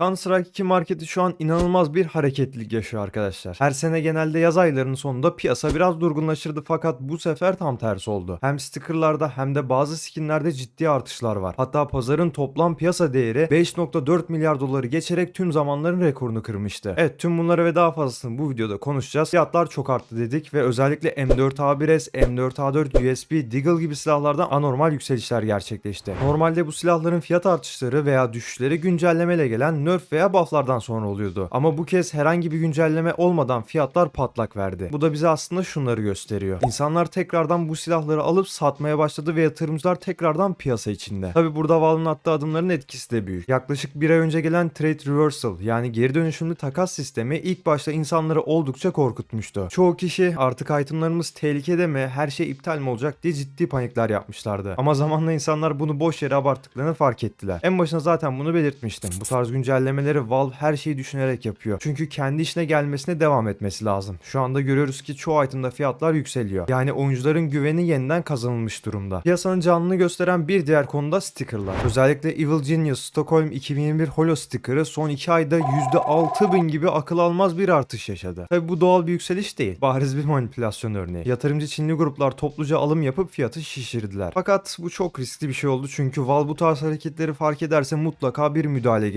Counter-Strike 2 marketi şu an inanılmaz bir hareketlilik yaşıyor arkadaşlar. Her sene genelde yaz aylarının sonunda piyasa biraz durgunlaşırdı fakat bu sefer tam tersi oldu. Hem stickerlarda hem de bazı skinlerde ciddi artışlar var. Hatta pazarın toplam piyasa değeri 5.4 milyar doları geçerek tüm zamanların rekorunu kırmıştı. Evet tüm bunları ve daha fazlasını bu videoda konuşacağız. Fiyatlar çok arttı dedik ve özellikle M4A1S, M4A4 USB, Deagle gibi silahlardan anormal yükselişler gerçekleşti. Normalde bu silahların fiyat artışları veya düşüşleri güncellemeyle gelen nerf veya bufflardan sonra oluyordu. Ama bu kez herhangi bir güncelleme olmadan fiyatlar patlak verdi. Bu da bize aslında şunları gösteriyor. İnsanlar tekrardan bu silahları alıp satmaya başladı ve yatırımcılar tekrardan piyasa içinde. Tabi burada Valve'ın attığı adımların etkisi de büyük. Yaklaşık bir ay önce gelen Trade Reversal yani geri dönüşümlü takas sistemi ilk başta insanları oldukça korkutmuştu. Çoğu kişi artık itemlarımız tehlikede mi, her şey iptal mi olacak diye ciddi panikler yapmışlardı. Ama zamanla insanlar bunu boş yere abarttıklarını fark ettiler. En başına zaten bunu belirtmiştim. Bu tarz güncellemeleri Valve her şeyi düşünerek yapıyor. Çünkü kendi işine gelmesine devam etmesi lazım. Şu anda görüyoruz ki çoğu itemda fiyatlar yükseliyor. Yani oyuncuların güveni yeniden kazanılmış durumda. Piyasanın canlılığını gösteren bir diğer konu da stickerlar. Özellikle Evil Genius Stockholm 2021 Holo sticker'ı son 2 ayda %6000 gibi akıl almaz bir artış yaşadı. Tabi bu doğal bir yükseliş değil. Bariz bir manipülasyon örneği. Yatırımcı Çinli gruplar topluca alım yapıp fiyatı şişirdiler. Fakat bu çok riskli bir şey oldu çünkü Valve bu tarz hareketleri fark ederse mutlaka bir müdahale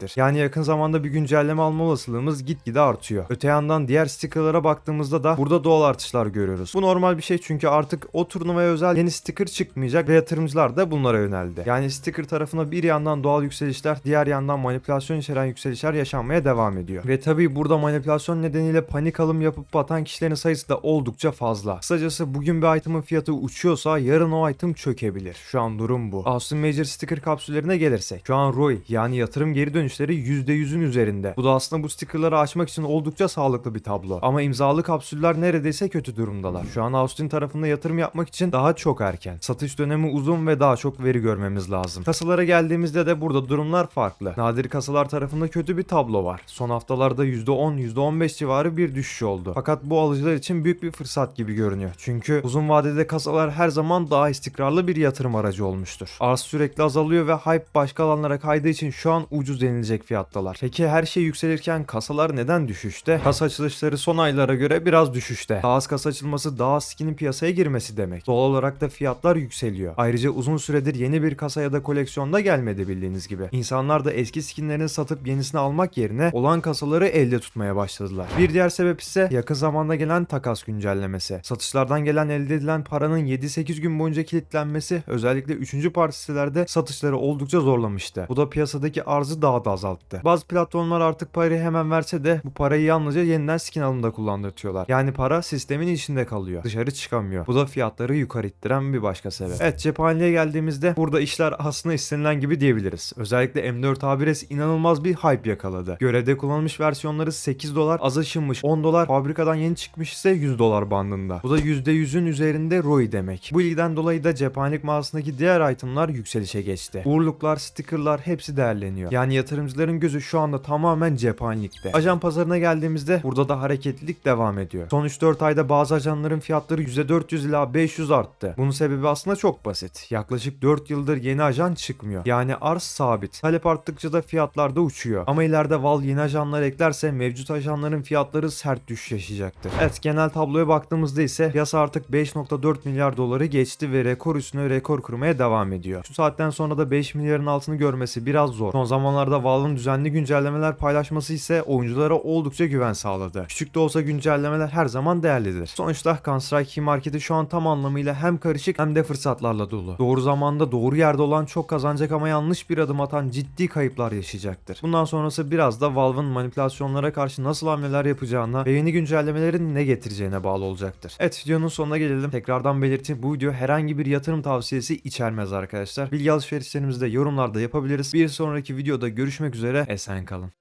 getirecektir. Yani yakın zamanda bir güncelleme alma olasılığımız gitgide artıyor. Öte yandan diğer stickerlara baktığımızda da burada doğal artışlar görüyoruz. Bu normal bir şey çünkü artık o turnuvaya özel yeni sticker çıkmayacak ve yatırımcılar da bunlara yöneldi. Yani sticker tarafına bir yandan doğal yükselişler, diğer yandan manipülasyon içeren yükselişler yaşanmaya devam ediyor. Ve tabii burada manipülasyon nedeniyle panik alım yapıp batan kişilerin sayısı da oldukça fazla. Kısacası bugün bir item'ın fiyatı uçuyorsa yarın o item çökebilir. Şu an durum bu. Austin Major sticker kapsüllerine gelirsek. Şu an ROI yani yatırım geri dönüşleri %100'ün üzerinde. Bu da aslında bu stickerları açmak için oldukça sağlıklı bir tablo. Ama imzalı kapsüller neredeyse kötü durumdalar. Şu an Austin tarafında yatırım yapmak için daha çok erken. Satış dönemi uzun ve daha çok veri görmemiz lazım. Kasalara geldiğimizde de burada durumlar farklı. Nadir kasalar tarafında kötü bir tablo var. Son haftalarda %10, %15 civarı bir düşüş oldu. Fakat bu alıcılar için büyük bir fırsat gibi görünüyor. Çünkü uzun vadede kasalar her zaman daha istikrarlı bir yatırım aracı olmuştur. Arz sürekli azalıyor ve hype başka alanlara kaydığı için şu an ucuz denilecek fiyattalar. Peki her şey yükselirken kasalar neden düşüşte? Kasa açılışları son aylara göre biraz düşüşte. Daha az kasa açılması daha az skinin piyasaya girmesi demek. Doğal olarak da fiyatlar yükseliyor. Ayrıca uzun süredir yeni bir kasa ya da koleksiyonda gelmedi bildiğiniz gibi. İnsanlar da eski skinlerini satıp yenisini almak yerine olan kasaları elde tutmaya başladılar. Bir diğer sebep ise yakın zamanda gelen takas güncellemesi. Satışlardan gelen elde edilen paranın 7-8 gün boyunca kilitlenmesi özellikle 3. parti sitelerde satışları oldukça zorlamıştı. Bu da piyasadaki arzı daha da azalttı. Bazı platformlar artık parayı hemen verse de bu parayı yalnızca yeniden skin alımda kullandırtıyorlar. Yani para sistemin içinde kalıyor. Dışarı çıkamıyor. Bu da fiyatları yukarı ittiren bir başka sebep. Evet cephaneliğe geldiğimizde burada işler aslında istenilen gibi diyebiliriz. Özellikle M4A1S inanılmaz bir hype yakaladı. Görevde kullanılmış versiyonları 8 dolar, az aşınmış 10 dolar, fabrikadan yeni çıkmış ise 100 dolar bandında. Bu da %100'ün üzerinde ROI demek. Bu ilgiden dolayı da cephanelik mağazasındaki diğer itemlar yükselişe geçti. Uğurluklar, stickerlar hepsi değerleniyor. Yani yatırımcıların gözü şu anda tamamen cephanelikte. Ajan pazarına geldiğimizde burada da hareketlilik devam ediyor. Son 3-4 ayda bazı ajanların fiyatları %400 ila 500 arttı. Bunun sebebi aslında çok basit. Yaklaşık 4 yıldır yeni ajan çıkmıyor. Yani arz sabit. Talep arttıkça da fiyatlar da uçuyor. Ama ileride Valve yeni ajanlar eklerse mevcut ajanların fiyatları sert düşüş yaşayacaktır. Evet genel tabloya baktığımızda ise piyasa artık 5.4 milyar doları geçti ve rekor üstüne rekor kırmaya devam ediyor. Şu saatten sonra da 5 milyarın altını görmesi biraz zor. Son zamanlarda Valve'ın düzenli güncellemeler paylaşması ise oyunculara oldukça güven sağladı. Küçük de olsa güncellemeler her zaman değerlidir. Sonuçta Counter-Strike 2 marketi şu an tam anlamıyla hem karışık hem de fırsatlarla dolu. Doğru zamanda doğru yerde olan çok kazanacak ama yanlış bir adım atan ciddi kayıplar yaşayacaktır. Bundan sonrası biraz da Valve'ın manipülasyonlara karşı nasıl hamleler yapacağına ve yeni güncellemelerin ne getireceğine bağlı olacaktır. Evet videonun sonuna gelelim. Tekrardan belirteyim bu video herhangi bir yatırım tavsiyesi içermez arkadaşlar. Bilgi alışverişlerimizi de yorumlarda yapabiliriz. Bir sonraki videoda görüşmek üzere. Esen kalın.